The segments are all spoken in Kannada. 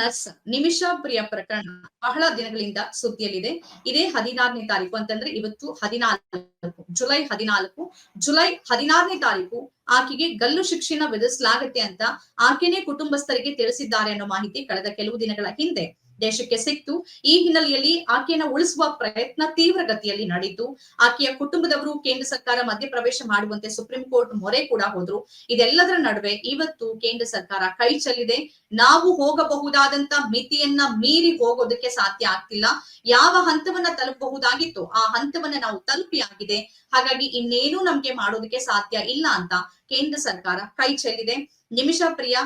ನರ್ಸ್ ನಿಮಿಷಾ ಪ್ರಿಯ ಪ್ರಕರಣ ಬಹಳ ದಿನಗಳಿಂದ ಸುದ್ದಿಯಲ್ಲಿದೆ. ಇದೇ ಹದಿನಾರನೇ ತಾರೀಕು ಅಂತಂದ್ರೆ ಇವತ್ತು ಹದಿನಾಲ್ಕು, ಜುಲೈ ಹದಿನಾಲ್ಕು. ಜುಲೈ ಹದಿನಾರನೇ ತಾರೀಕು ಆಕೆಗೆ ಗಲ್ಲು ಶಿಕ್ಷೆನ ವಿಧಿಸಲಾಗುತ್ತೆ ಅಂತ ಆಕೆನೇ ಕುಟುಂಬಸ್ಥರಿಗೆ ತಿಳಿಸಿದ್ದಾರೆ ಅನ್ನೋ ಮಾಹಿತಿ ಕಳೆದ ಕೆಲವು ದಿನಗಳ ಹಿಂದೆ. ದೇಶಕ್ಕೆ ಸಿಕ್ತು. ಈ ಹಿನ್ನೆಲೆಯಲ್ಲಿ ಆಕೆಯನ್ನ ಉಳಿಸುವ ಪ್ರಯತ್ನ ತೀವ್ರ ಗತಿಯಲ್ಲಿ ನಡೆಯಿತು. ಆಕೆಯ ಕುಟುಂಬದವರು ಕೇಂದ್ರ ಸರ್ಕಾರ ಮಧ್ಯಪ್ರವೇಶ ಮಾಡುವಂತೆ ಸುಪ್ರೀಂ ಕೋರ್ಟ್ ಮೊರೆ ಕೂಡ ಹೋದ್ರು. ಇದೆಲ್ಲದರ ನಡುವೆ ಇವತ್ತು ಕೇಂದ್ರ ಸರ್ಕಾರ ಕೈ ಚೆಲ್ಲಿದೆ. ನಾವು ಹೋಗಬಹುದಾದಂತ ಮಿತಿಯನ್ನ ಮೀರಿ ಹೋಗೋದಕ್ಕೆ ಸಾಧ್ಯ ಆಗ್ತಿಲ್ಲ. ಯಾವ ಹಂತವನ್ನ ತಲುಪಬಹುದಾಗಿತ್ತು ಆ ಹಂತವನ್ನ ನಾವು ತಲುಪಿ ಆಗಿದೆ ಹಾಗಾಗಿ ಇನ್ನೇನು ನಮ್ಗೆ ಮಾಡೋದಕ್ಕೆ ಸಾಧ್ಯ ಇಲ್ಲ ಅಂತ ಕೇಂದ್ರ ಸರ್ಕಾರ ಕೈ ಚೆಲ್ಲಿದೆ. ನಿಮಿಷ ಪ್ರಿಯ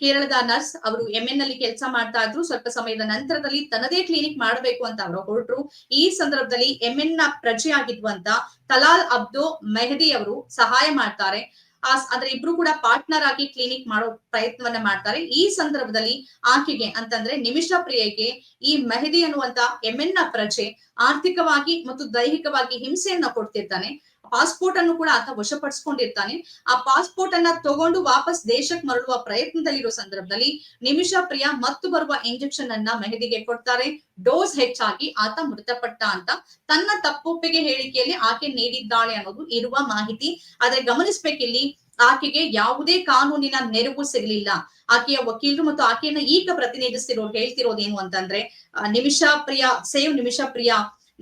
ಕೇರಳದ ನರ್ಸ್ ಅವರು ಎಂಎನ್ನಲ್ಲಿ ಕೆಲಸ ಮಾಡ್ತಾ ಇದ್ರು. ಸ್ವಲ್ಪ ಸಮಯದ ನಂತರದಲ್ಲಿ ತನ್ನದೇ ಕ್ಲಿನಿಕ್ ಮಾಡಬೇಕು ಅಂತ ಅವರು ಹೊರಟರು. ಈ ಸಂದರ್ಭದಲ್ಲಿ ಎಂಎನ್ನ ಪ್ರಜೆ ಪ್ರಜೆಯಾಗಿದ್ವಂತ ತಲಾಲ್ ಅಬ್ದೋ ಮೆಹದಿ ಅವರು ಸಹಾಯ ಮಾಡ್ತಾರೆ. ಅಂದ್ರೆ ಇಬ್ರು ಕೂಡ ಪಾರ್ಟ್ನರ್ ಆಗಿ ಕ್ಲಿನಿಕ್ ಮಾಡೋ ಪ್ರಯತ್ನವನ್ನ ಮಾಡ್ತಾರೆ. ಈ ಸಂದರ್ಭದಲ್ಲಿ ಆಕೆಗೆ ಅಂತಂದ್ರೆ ನಿಮಿಷ ಪ್ರಿಯೆಗೆ ಈ ಮೆಹದಿ ಅನ್ನುವಂತ ಎಂಎನ್ನ ಪ್ರಜೆ ಆರ್ಥಿಕವಾಗಿ ಮತ್ತು ದೈಹಿಕವಾಗಿ ಹಿಂಸೆಯನ್ನ ಕೊಡ್ತಿರ್ತಾನೆ. ಪಾಸ್ಪೋರ್ಟ್ ಅನ್ನು ಕೂಡ ಆತ ವಶಪಡಿಸ್ಕೊಂಡಿರ್ತಾನೆ. ಆ ಪಾಸ್ಪೋರ್ಟ್ ಅನ್ನ ತಗೊಂಡು ವಾಪಸ್ ದೇಶಕ್ಕೆ ಮರಳುವ ಪ್ರಯತ್ನದಲ್ಲಿರೋ ಸಂದರ್ಭದಲ್ಲಿ ನಿಮಿಷಾ ಪ್ರಿಯ ಮತ್ತು ಬರುವ ಇಂಜೆಕ್ಷನ್ ಅನ್ನ ಮೆಹದಿಗೆ ಕೊಡ್ತಾರೆ. ಡೋಸ್ ಹೆಚ್ಚಾಗಿ ಆತ ಮೃತಪಟ್ಟ ಅಂತ ತನ್ನ ತಪ್ಪೊಪ್ಪಿಗೆ ಹೇಳಿಕೆಯಲ್ಲಿ ಆಕೆ ನೀಡಿದ್ದಾಳೆ ಅನ್ನೋದು ಇರುವ ಮಾಹಿತಿ. ಆದ್ರೆ ಗಮನಿಸ್ಬೇಕಿಲ್ಲಿ, ಆಕೆಗೆ ಯಾವುದೇ ಕಾನೂನಿನ ನೆರವು ಸಿಗಲಿಲ್ಲ. ಆಕೆಯ ವಕೀಲರು ಮತ್ತು ಆಕೆಯನ್ನ ಈಗ ಪ್ರತಿನಿಧಿಸ್ತಿರೋ ಹೇಳ್ತಿರೋದೇನು ಅಂತಂದ್ರೆ ನಿಮಿಷಾ ಪ್ರಿಯ, ಸೇವ್ ನಿಮಿಷಾ ಪ್ರಿಯ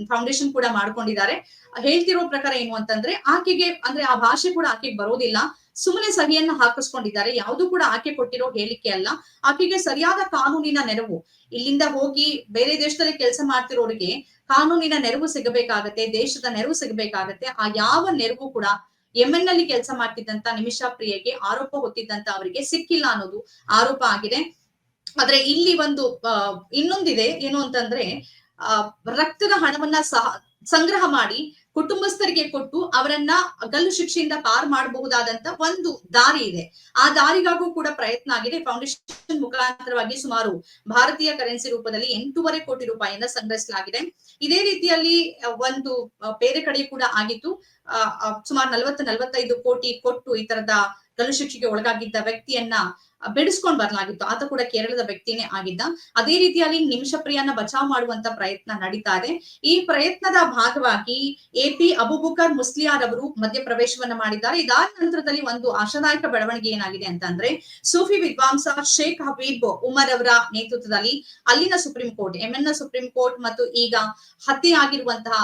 ಫೌಂಡೇಶನ್ ಕೂಡ ಮಾಡ್ಕೊಂಡಿದ್ದಾರೆ. ಹೇಳ್ತಿರೋ ಪ್ರಕಾರ ಏನು ಅಂತಂದ್ರೆ, ಆಕೆಗೆ ಅಂದ್ರೆ ಆ ಭಾಷೆ ಕೂಡ ಆಕೆಗೆ ಬರೋದಿಲ್ಲ. ಸುಮ್ಮನೆ ಸಹಿಯನ್ನ ಹಾಕಿಸ್ಕೊಂಡಿದ್ದಾರೆ. ಯಾವುದು ಕೂಡ ಆಕೆ ಕೊಟ್ಟಿರೋ ಹೇಳಿಕೆ ಅಲ್ಲ. ಆಕೆಗೆ ಸರಿಯಾದ ಕಾನೂನಿನ ನೆರವು. ಇಲ್ಲಿಂದ ಹೋಗಿ ಬೇರೆ ದೇಶದಲ್ಲಿ ಕೆಲಸ ಮಾಡ್ತಿರೋರಿಗೆ ಕಾನೂನಿನ ನೆರವು ಸಿಗಬೇಕಾಗತ್ತೆ, ದೇಶದ ನೆರವು ಸಿಗಬೇಕಾಗತ್ತೆ. ಆ ಯಾವ ನೆರವು ಕೂಡ ಎನ್ನಲ್ಲಿ ಕೆಲಸ ಮಾಡ್ತಿದ್ದಂತ ನಿಮಿಷಾ ಪ್ರಿಯೆಗೆ ಆರೋಪ ಹೊತ್ತಿದ್ದಂತ ಅವರಿಗೆ ಸಿಕ್ಕಿಲ್ಲ ಅನ್ನೋದು ಆರೋಪ ಆಗಿದೆ. ಆದ್ರೆ ಇಲ್ಲಿ ಒಂದು ಇನ್ನೊಂದಿದೆ. ಏನು ಅಂತಂದ್ರೆ ರಕ್ತದ ಹಣವನ್ನ ಸಹ ಸಂಗ್ರಹ ಮಾಡಿ ಕುಟುಂಬಸ್ಥರಿಗೆ ಕೊಟ್ಟು ಅವರನ್ನ ಗಲ್ಲು ಶಿಕ್ಷೆಯಿಂದ ಪಾರ್ ಮಾಡಬಹುದಾದಂತ ಒಂದು ದಾರಿ ಇದೆ. ಆ ದಾರಿಗಾಗೂ ಕೂಡ ಪ್ರಯತ್ನ ಆಗಿದೆ. ಫೌಂಡೇಶನ್ ಮುಖಾಂತರವಾಗಿ ಸುಮಾರು ಭಾರತೀಯ ಕರೆನ್ಸಿ ರೂಪದಲ್ಲಿ ಎಂಟೂವರೆ ಕೋಟಿ ರೂಪಾಯಿಯನ್ನ ಸಂಗ್ರಹಿಸಲಾಗಿದೆ. ಇದೇ ರೀತಿಯಲ್ಲಿ ಒಂದು ಬೇರೆ ಕಡೆ ಕೂಡ ಆಗಿತ್ತು. ಸುಮಾರು ನಲವತ್ತು ನಲವತ್ತೈದು ಕೋಟಿ ಕೊಟ್ಟು ಈ ತರದ ಗಲ್ಲು ಶಿಕ್ಷೆಗೆ ಒಳಗಾಗಿದ್ದ ವ್ಯಕ್ತಿಯನ್ನ ಬಿಡಿಸ್ಕೊಂಡ್ ಬರಲಾಗಿತ್ತು. ಆತ ಕೂಡ ಕೇರಳದ ವ್ಯಕ್ತಿನೇ ಆಗಿದ್ದ. ಅದೇ ರೀತಿಯಲ್ಲಿ ನಿಮಿಷ ಪ್ರಿಯನ ಬಚಾವ್ ಮಾಡುವಂತ ಪ್ರಯತ್ನ ನಡೀತಾ ಇದೆ. ಈ ಪ್ರಯತ್ನದ ಭಾಗವಾಗಿ ಎ ಪಿ ಅಬುಬುಕರ್ ಮುಸ್ಲಿಯಾರ್ ಅವರು ಮಧ್ಯಪ್ರವೇಶವನ್ನ ಮಾಡಿದ್ದಾರೆ. ಇದಾದ ನಂತರದಲ್ಲಿ ಒಂದು ಆಶಾದಾಯಕ ಬೆಳವಣಿಗೆ ಏನಾಗಿದೆ ಅಂತಂದ್ರೆ ಸೂಫಿ ವಿದ್ವಾಂಸ ಶೇಖ್ ಹಬೀಬ್ ಉಮರ್ ಅವರ ನೇತೃತ್ವದಲ್ಲಿ ಅಲ್ಲಿನ ಸುಪ್ರೀಂ ಕೋರ್ಟ್ ಎಂಎನ್ ಸುಪ್ರೀಂ ಕೋರ್ಟ್ ಮತ್ತು ಈಗ ಹತ್ಯೆ ಆಗಿರುವಂತಹ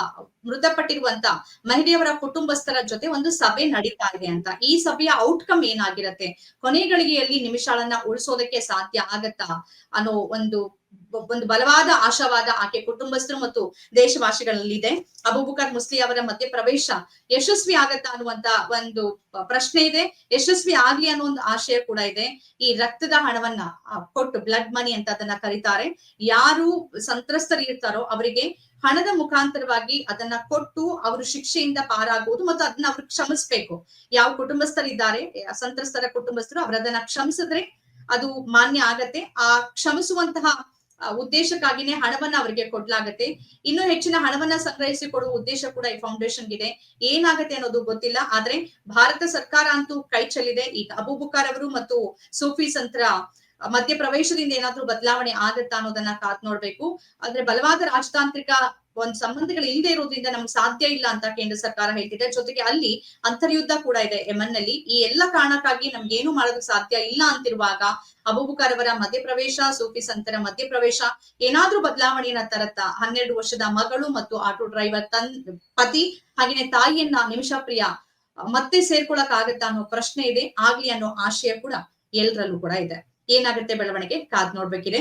ಮೃತಪಟ್ಟಿರುವಂತಹ ಮಹಿಳೆಯವರ ಕುಟುಂಬಸ್ಥರ ಜೊತೆ ಒಂದು ಸಭೆ ನಡೀತಾ ಇದೆ ಅಂತ. ಈ ಸಭೆಯ ಔಟ್ಕಮ್ ಏನಾಗಿರತ್ತೆ? ಕೊನೆಗಳಿಗೆಯಲ್ಲಿ ನಿಮಿಷಾಳನ್ನ ಉಳಿಸೋದಕ್ಕೆ ಸಾಧ್ಯ ಆಗತ್ತಾ? ಅನ್ನೋ ಒಂದು ಒಂದು ಬಲವಾದ ಆಶಾವಾದ ಆಕೆ ಕುಟುಂಬಸ್ಥರು ಮತ್ತು ದೇಶವಾಸಿಗಳಲ್ಲಿದೆ. ಅಬೂಬುಕರ್ ಮುಸ್ಲಿ ಅವರ ಮಧ್ಯ ಪ್ರವೇಶ ಯಶಸ್ವಿ ಆಗತ್ತಾ ಅನ್ನುವಂತ ಒಂದು ಪ್ರಶ್ನೆ ಇದೆ. ಯಶಸ್ವಿ ಆಗ್ಲಿ ಅನ್ನೋ ಒಂದು ಆಶಯ ಕೂಡ ಇದೆ. ಈ ರಕ್ತದ ಹಣವನ್ನ ಕೊಟ್ಟು ಬ್ಲಡ್ ಮನಿ ಅಂತ ಅದನ್ನ ಕರೀತಾರೆ. ಯಾರು ಸಂತ್ರಸ್ತರು ಇರ್ತಾರೋ ಅವರಿಗೆ ಹಣದ ಮುಖಾಂತರವಾಗಿ ಅದನ್ನ ಕೊಟ್ಟು ಅವರು ಶಿಕ್ಷೆಯಿಂದ ಪಾರಾಗುವುದು ಮತ್ತು ಅದನ್ನ ಅವ್ರು ಕ್ಷಮಿಸ್ಬೇಕು. ಯಾವ ಕುಟುಂಬಸ್ಥರಿದ್ದಾರೆ ಸಂತ್ರಸ್ತರ ಕುಟುಂಬಸ್ಥರು ಅವರದನ್ನ ಕ್ಷಮಿಸಿದ್ರೆ ಅದು ಮಾನ್ಯ ಆಗತ್ತೆ. ಆ ಕ್ಷಮಿಸುವಂತಹ ಉದ್ದೇಶಕ್ಕಾಗಿನೇ ಹಣವನ್ನ ಅವರಿಗೆ ಕೊಡ್ಲಾಗತ್ತೆ. ಇನ್ನು ಹೆಚ್ಚಿನ ಹಣವನ್ನ ಸಂಗ್ರಹಿಸಿ ಕೊಡುವ ಉದ್ದೇಶ ಕೂಡ ಈ ಫೌಂಡೇಶನ್ ಇದೆ ಏನಾಗತ್ತೆ ಅನ್ನೋದು ಗೊತ್ತಿಲ್ಲ, ಆದ್ರೆ ಭಾರತ ಸರ್ಕಾರ ಅಂತೂ ಕೈ ಚೆಲ್ಲಿದೆ. ಈಗ ಅಬೂಬುಕಾರ್ ಅವರು ಮತ್ತು ಸೂಫಿ ಸಂತ್ರ ಮಧ್ಯ ಪ್ರವೇಶದಿಂದ ಏನಾದ್ರೂ ಬದಲಾವಣೆ ಆಗತ್ತಾ ಅನ್ನೋದನ್ನ ಕಾತ್ ನೋಡ್ಬೇಕು. ಆದ್ರೆ ಬಲವಾದ ರಾಜತಾಂತ್ರಿಕ ಒಂದ್ ಸಂಬಂಧಗಳು ಇಲ್ಲದೆ ಇರೋದ್ರಿಂದ ನಮ್ಗೆ ಸಾಧ್ಯ ಇಲ್ಲ ಅಂತ ಕೇಂದ್ರ ಸರ್ಕಾರ ಹೇಳ್ತಿದೆ. ಜೊತೆಗೆ ಅಲ್ಲಿ ಅಂತರ್ಯುದ್ಧ ಕೂಡ ಇದೆ ಯಮನ್ನಲ್ಲಿ ಈ ಎಲ್ಲ ಕಾರಣಕ್ಕಾಗಿ ನಮ್ಗೆ ಏನು ಮಾಡೋದಕ್ಕೆ ಸಾಧ್ಯ ಇಲ್ಲ ಅಂತಿರುವಾಗ ಅಬೂಬುಕರ್ ಅವರ ಮಧ್ಯಪ್ರವೇಶ, ಸೂಫಿ ಸಂತರ ಮಧ್ಯಪ್ರವೇಶ ಏನಾದ್ರೂ ಬದಲಾವಣೆಯನ್ನ ತರತ್ತ ಹನ್ನೆರಡು ವರ್ಷದ ಮಗಳು ಮತ್ತು ಆಟೋ ಡ್ರೈವರ್ ತನ್ ಪತಿ ಹಾಗೇನೆ ತಾಯಿಯನ್ನ ನಿಮಿಷ ಪ್ರಿಯ ಮತ್ತೆ ಸೇರ್ಕೊಳಕ್ ಆಗತ್ತಾ ಅನ್ನೋ ಪ್ರಶ್ನೆ ಇದೆ. ಆಗ್ಲಿ ಅನ್ನೋ ಆಶಯ ಕೂಡ ಎಲ್ರಲ್ಲೂ ಕೂಡ ಇದೆ. ಏನಾಗುತ್ತೆ ಬೆಳವಣಿಗೆ? ಕಾದ್ ನೋಡ್ಬೇಕಿದೆ.